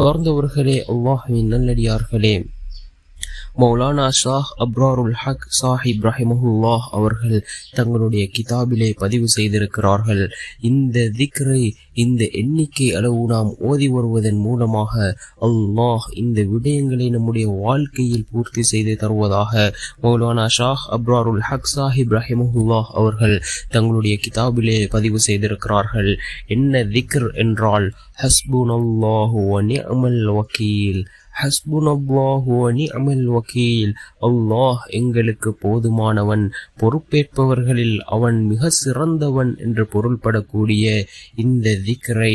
சார்ந்தவர்களே அல்லாஹுவின் நல்லடியார்களே. மௌலானா ஷாஹ் அப்ராருல் ஹக் சாஹிப் ரஹிமஹுல்லாஹ் அவர்கள் தங்களுடைய கிதாபிலே பதிவு செய்திருக்கிறார்கள். இந்த திக்ரை இந்த எண்ணிக்கை அளவு நாம் ஓதி வருவதன் மூலமாக அல்லாஹ் இந்த விடயங்களை நம்முடைய வாழ்க்கையில் பூர்த்தி செய்து தருவதாக மௌலானா ஷாஹ் அப்ராருல் ஹக் சாஹிப் ரஹிமஹுல்லாஹ் அவர்கள் தங்களுடைய கிதாபிலே பதிவு செய்திருக்கிறார்கள். என்ன திக்ர் என்றால் ஹஸ்புன் அல்லாஹு வ நிஅமல் வக்கீல். ஹஸ்புனல்லாஹு வக்கீல் அல்லாஹ் எங்களுக்கு போதுமானவன் பொறுப்பேற்பவர்களில் அவன் மிக சிறந்தவன் என்று பொருள்படக்கூடிய இந்த திக்ரை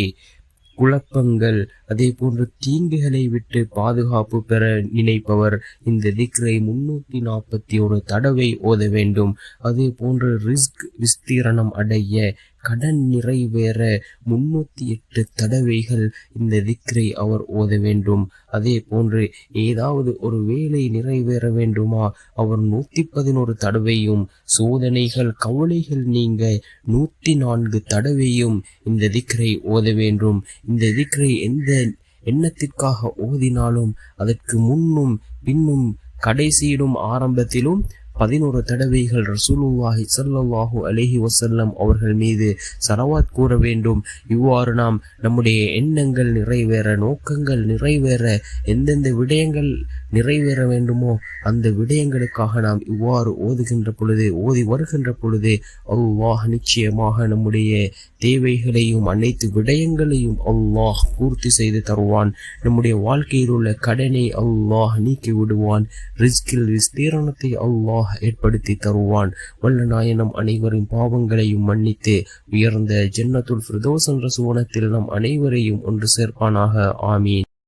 குழப்பங்கள் அதே போன்று தீங்குகளை விட்டு பாதுகாப்பு பெற நினைப்பவர். இந்த திக்ரை முன்னூத்தி நாற்பத்தி ஒரு தடவை ஓத வேண்டும். அதே போன்று ரிஸ்க் விஸ்தீரணம் அடைய கடன் நிறைவேற முன்னூத்தி எட்டு தடவைகள் இந்த திக்ரை அவர் ஓத வேண்டும். அதே போன்று ஏதாவது ஒரு வேலை நிறைவேற வேண்டுமா? அவர் நூத்தி பதினோரு தடவையும் சோதனைகள் கவலைகள் நீங்க நூத்தி நான்கு தடவையும் இந்த திக்ரை ஓத வேண்டும். இந்த திக்ரை எந்த எண்ணத்திற்காக ஓதினாலும் அதற்கு முன்னும் பின்னும் கடைசியிடும் ஆரம்பத்திலும் பதினோரு தடவைகள் ரசூலுல்லாஹி ஸல்லல்லாஹு அலைஹி வசல்லம் அவர்கள் மீது சரவாத் கூற வேண்டும். இவ்வாறு நாம் நம்முடைய எண்ணங்கள் நிறைவேற நோக்கங்கள் நிறைவேற எந்தெந்த விடயங்கள் நிறைவேற வேண்டுமோ? அந்த விடயங்களுக்காக நாம் இவ்வாறு ஓதுகின்ற பொழுது ஓதி வருகின்ற பொழுது அல்லாஹ் நிச்சயமாக நம்முடைய தேவைகளையும் அனைத்து விடயங்களையும் அல்லாஹ் பூர்த்தி செய்து தருவான். நம்முடைய வாழ்க்கையில் உள்ள கடனை அல்லாஹ் நீக்கி விடுவான். ரிஸ்கில் விஸ்தீரணத்தை அல்லாஹ் ஏற்படுத்தி தருவான். வல்ல நாயனம் அனைவரின் பாவங்களையும் மன்னித்து உயர்ந்த ஜென்னத்துள் ஃபிர்தோஸ் என்ற சுவனத்தில் நம் அனைவரையும் ஒன்று சேர்ப்பானாக. ஆமீன்.